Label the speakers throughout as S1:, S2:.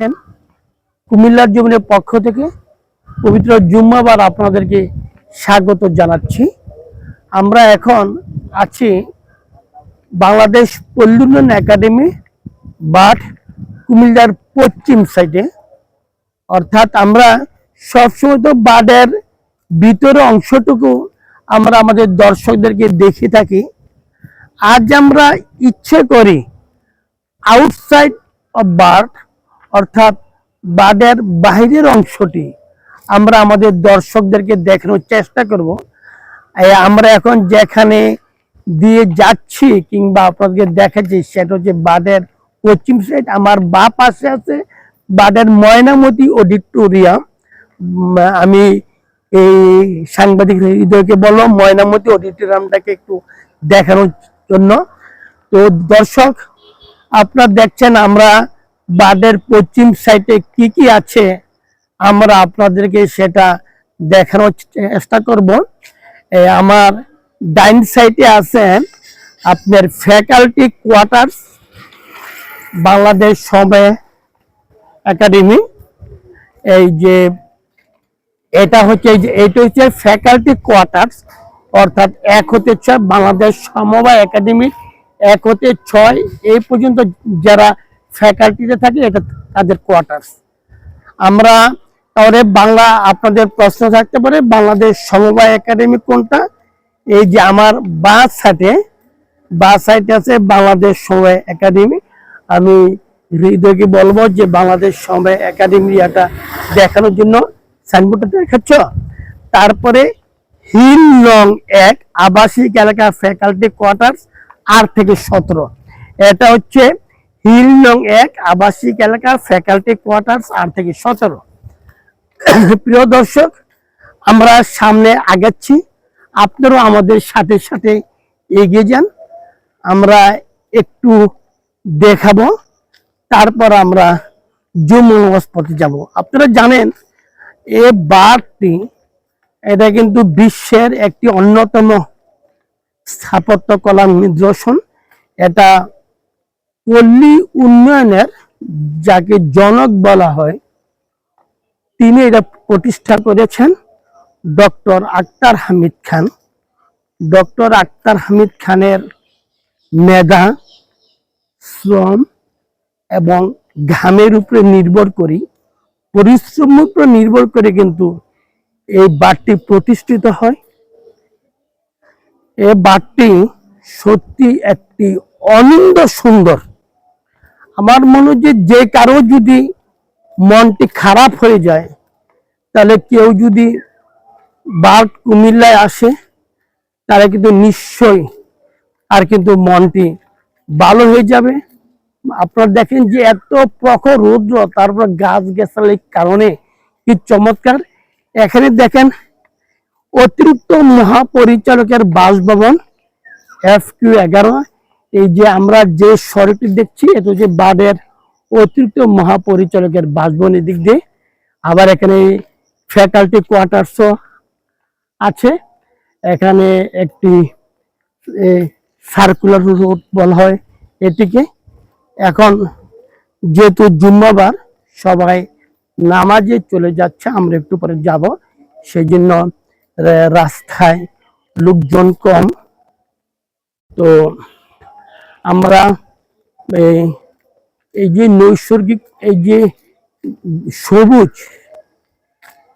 S1: দেখছেন? কুমিল্লার জীবনের পক্ষ থেকে পবিত্র জুম্মাবার আপনাদেরকে স্বাগত জানাচ্ছি। আমরা এখন আছি বাংলাদেশ পল্লী উন্নয়ন একাডেমি বাট কুমিল্লার পশ্চিম সাইডে। অর্থাৎ আমরা সবসময় তো বাডের ভিতরে অংশটুকু আমরা আমাদের দর্শকদেরকে দেখে থাকি। আজ আমরা ইচ্ছে করি আউটসাইড অফ বার্ড অর্থাৎ বার্ডের বাইরের অংশটি আমরা আমাদের দর্শকদেরকে দেখানোর চেষ্টা করব। আমরা এখন যেখানে দিয়ে যাচ্ছি কিংবা আপনাদেরকে দেখাচ্ছি, সেটা হচ্ছে বার্ডের পশ্চিম সাইড আমার বা পাশে আছে বার্ডের ময়নামতি অডিটোরিয়াম। আমি এই সাংবাদিক হৃদয়কে বললাম, ময়নামতি অডিটোরিয়ামটাকে একটু দেখানোর জন্য। তো দর্শক, আপনারা দেখছেন, আমরা বাদের পশ্চিম সাইডে কি কি আছে, আমরা আপনাদেরকে সেটা দেখানোর চেষ্টা করব। আমার ডাইন সাইডে আছেন আপনার ফ্যাকাল্টি কোয়ার্টার্স বাংলাদেশ সময় একাডেমি এই যে, এটা হচ্ছে এটা হচ্ছে ফ্যাকাল্টি কোয়ার্টার্স অর্থাৎ এক হতে ছয় বাংলাদেশ সমবায় একাডেমি এক হতে ছয়, এই পর্যন্ত যারা ফ্যাকাল্টিতে থাকে, এটা তাদের কোয়ার্টার্স। আমরা তাহলে বাংলা, আপনাদের প্রশ্ন থাকতে পারে, বাংলাদেশ সমবায় একাডেমি কোনটা? এই যে আমার বা সাইডে বা সাইডে আছে বাংলাদেশ সমবায় একাডেমি। আমি হৃদয়কে বলব যে বাংলাদেশ সমবায় একাডেমি এটা দেখানোর জন্য সাইনবোর্ডটা দেখাচ্ছ। তারপরে হিল লং এক, আবাসিক এলাকা ফ্যাকাল্টি কোয়ার্টার্স আট থেকে সতেরো। এটা হচ্ছে হিল লং এক আবাসিক এলাকা ফ্যাকাল্টি কোয়ার্টার্স আট থেকে সতেরো। প্রিয় দর্শক, আমরা সামনে আগাচ্ছি। আপনারাও আমাদের সাথে সাথে এগিয়ে যান। আমরা একটু দেখাবো। তারপর আমরা জম্মু পথে যাব। আপনারা জানেন, এ বারটি, এটা কিন্তু বিশ্বের একটি অন্যতম স্থাপত্য কলা নিদর্শন। এটা পল্লী উন্নয়নের যাকে জনক বলা হয়, তিনি এটা প্রতিষ্ঠা করেছেন ডক্টর আক্তার হামিদ খান। ডক্টর আক্তার হামিদ খানের মেধা, শ্রম এবং ঘামের উপরে নির্ভর করি পরিশ্রম উপর নির্ভর করে কিন্তু এই বারটি প্রতিষ্ঠিত হয়। এ বারটি সত্যি একটি অনিন্দ সুন্দর আমার মনে হয় যে কারও যদি মনটি খারাপ হয়ে যায়, তাহলে কেউ যদি বাঘ কুমিল্লায় আসে তাহলে কিন্তু নিশ্চয়ই আর কিন্তু মনটি ভালো হয়ে যাবে। আপনারা দেখেন যে এত প্রখর রৌদ্র, তারপর গাছ গাছালির কারণে কি চমৎকার। এখানে দেখেন অতিরিক্ত মহাপরিচালকের বাসভবন, এফ কিউ এগারো। এই যে আমরা যে সড়কটি দেখছি, এটা হচ্ছে বাদের অতিরিক্ত মহাপরিচালকের বাসভবন দিক দিয়ে। আবার এখানে ফ্যাকাল্টি কোয়ার্টার্সও আছে। এখানে একটি সার্কুলার রোড বলা হয় এটিকে। এখন যেহেতু জুম্মাবার, সবাই নামাজে চলে যাচ্ছে, আমরা একটু পরে যাব। সেই জন্য রাস্তায় লোকজন কম। তো আমরা এই যে নৈসর্গিক, এই যে সবুজ,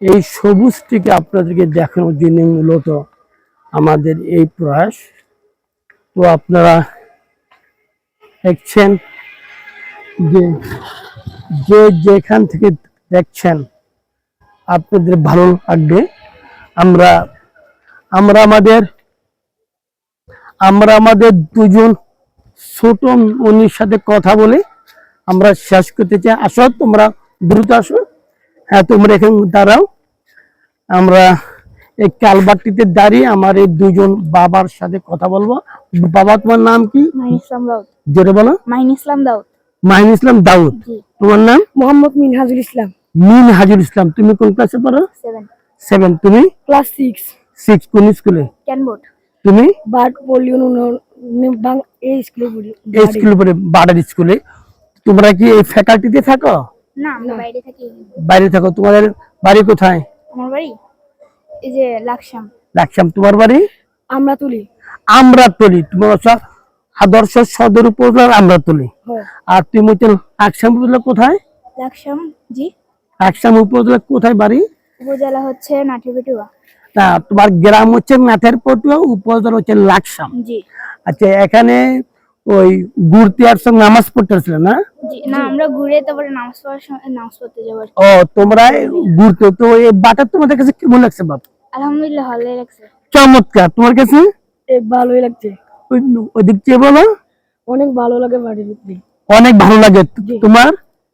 S1: এই সবুজটিকে আপনাদেরকে দেখানোর জন্য মূলত আমাদের এই প্রয়াস। তো আপনারা দেখছেন যে যে যেখান থেকে দেখছেন, আপনাদের ভালো লাগবে। আমরা আমরা আমাদের আমরা আমাদের দুজন ছোট উনির সাথে কথা বলে আমরা শেষ করতে চাই। আসো তোমরা দ্রুত আসো। হ্যাঁ তোমরা এখানে দাঁড়াও। আমরা এই কালবারটিতে দাঁড়িয়ে আমার এই দুজন বাবার সাথে কথা বলব। বাবা তোমার নাম কি?
S2: মাইন ইসলাম দাউদ।
S1: জোরে বলো।
S2: ইসলাম দাউদ।
S1: মাহিন ইসলাম দাউদ। তোমার নাম?
S2: মোহাম্মদ মিনহাজুল ইসলাম।
S1: মিন হাজির ইসলাম। তুমি কোন ক্লাসে পড়ো?
S2: সেভেন।
S1: তুমি?
S2: Class six.
S1: সিক্স কোন স্কুলে?
S2: ক্যানবোর্ড।
S1: তুমি?
S2: বাট পলিয়ন এই স্কুলে পড়ি
S1: এই স্কুলে পড়ে বাডার স্কুলে। তোমরা কি এই ফ্যাকাল্টিতে থাকো?
S3: না আমরা বাইরে থাকি।
S1: বাইরে থাকো। তোমাদের বাড়ি কোথায়?
S3: আমার বাড়ি? এই যে লাকসাম।
S1: লাকসাম তোমার বাড়ি?
S2: আমরা তুলি
S1: আমরা তুলি তোমার আদর্শ সদর উপজেলার আমরা তুলি আর তুমি হচ্ছে লাকসাম উপজেলা কোথায়?
S3: লাকসাম জি।
S1: লাকসাম উপজেলা কোথায় বাড়ি?
S3: উপজেলা হচ্ছে নাটিবেটুয়া
S1: তোমার গ্রাম হচ্ছে নাথের পটুয়া উপজেলা হচ্ছে লাকসাম। আচ্ছা এখানে ওই ঘুরতে আসছো নামাজ পড়তে আসলে না
S3: না আমরা ঘুরে তারপরে নামাজ পড়ার নামাজ পড়তে যাব
S1: ও তোমরা ঘুরতে তো এই বাটার তোমাদের কাছে কেমন লাগছে বাপ?
S3: আলহামদুলিল্লাহ ভালো লাগছে।
S1: চমৎকার। তোমার কাছে?
S2: এ ভালোই লাগছে।
S1: ওই- ওদিক চেয়ে বলো।
S2: অনেক ভালো লাগে বাড়ির
S1: অনেক ভালো লাগে। তোমার?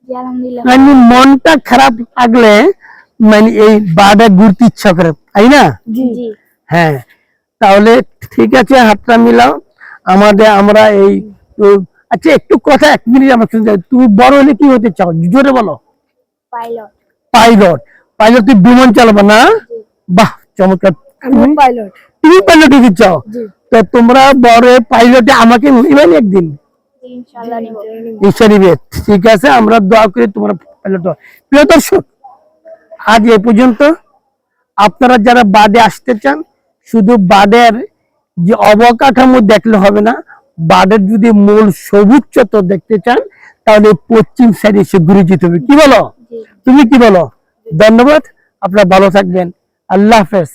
S3: আলহামদুলিল্লাহ।
S1: মানে মনটা খারাপ লাগলে মানে এই বাডে ঘুরতে ইচ্ছা করে তাই না? হ্যাঁ তাহলে ঠিক আছে হাতটা মিলাও। আমাদের আমরা এই আচ্ছা একটু কথা এক মিনিট আমার শুনতে তুমি বড় হলে কি হতে চাও? জোরে বলো।
S3: পাইলট।
S1: পাইলট। পাইলট তুই বিমান চালাবো না? বাহ চমৎকার।
S2: আমি পাইলট।
S1: তুমি পাইলট হতে চাও? তা তোমরা বড় পাইলটে আমাকে নিবেন একদিন?
S3: ইনশাআল্লাহ নিবে।
S1: ঠিক আছে আমরা দোয়া করি তোমরা পাইলট। প্রিয় দর্শক আজ এ পর্যন্ত আপনারা যারা বাদে আসতে চান শুধু বাদের যে অবকাঠামো দেখলে হবে না বাদের যদি মূল সবুজ চত্বর দেখতে চান তাহলে পশ্চিম সাইডে এসে ঘুরে যেতে হবে কি বলো? তুমি কি বলো? ধন্যবাদ। আপনারা ভালো থাকবেন। আল্লাহ হাফেজ।